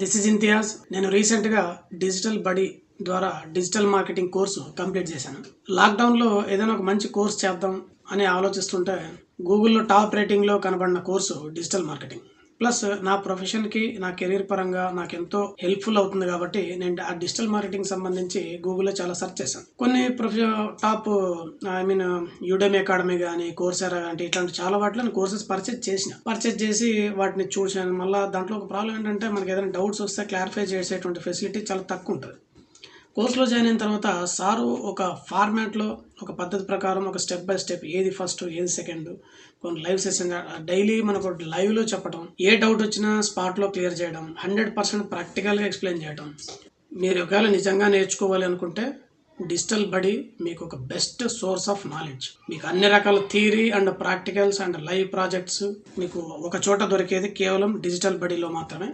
This is Imtiaz నేను రీసెంట్గా digital బడి ద్వారా డిజిటల్ మార్కెటింగ్ కోర్సు కంప్లీట్ చేశాను. లాక్డౌన్లో ఏదైనా ఒక మంచి కోర్స్ చేద్దాం అని ఆలోచిస్తుంటే గూగుల్లో టాప్ రేటింగ్లో కనబడిన కోర్సు డిజిటల్ మార్కెటింగ్. ప్లస్ నా ప్రొఫెషన్కి నా కెరీర్ పరంగా నాకు ఎంతో హెల్ప్ఫుల్ అవుతుంది కాబట్టి నేను ఆ డిజిటల్ మార్కెటింగ్ సంబంధించి గూగుల్లో చాలా సెర్చ్ చేశాను. కొన్ని ప్రొఫె top I mean Udemy academy కానీ కోర్సెరా అంటే ఇట్లాంటి చాలా వాటిలో కోర్సెస్ పర్చేజ్ చేసిన. పర్చేజ్ చేసి వాటిని చూశాను. మళ్ళీ దాంట్లో ఒక ప్రాబ్లం ఏంటంటే మనకి ఏదైనా డౌట్స్ వస్తే క్లారిఫై చేసేటువంటి ఫెసిలిటీ చాలా తక్కువ ఉంటుంది. కోర్సులో జాయిన్ అయిన తర్వాత సారు ఒక ఫార్మాట్లో ఒక పద్ధతి ప్రకారం ఒక స్టెప్ బై స్టెప్ ఏది ఫస్ట్ ఏది సెకండ్ కొన్ని లైవ్ సెషన్ డైలీ మనకు లైవ్లో చెప్పడం ఏ డౌట్ వచ్చినా స్పాట్లో క్లియర్ చేయడం హండ్రెడ్ పర్సెంట్ ప్రాక్టికల్గా ఎక్స్ప్లెయిన్ చేయడం మీరు ఒకవేళ నిజంగా నేర్చుకోవాలి అనుకుంటే డిజిటల్ బడి మీకు ఒక బెస్ట్ సోర్స్ ఆఫ్ నాలెడ్జ్. మీకు అన్ని రకాల theory and practicals and live projects మీకు ఒక చోట దొరికేది కేవలం డిజిటల్ బడిలో మాత్రమే.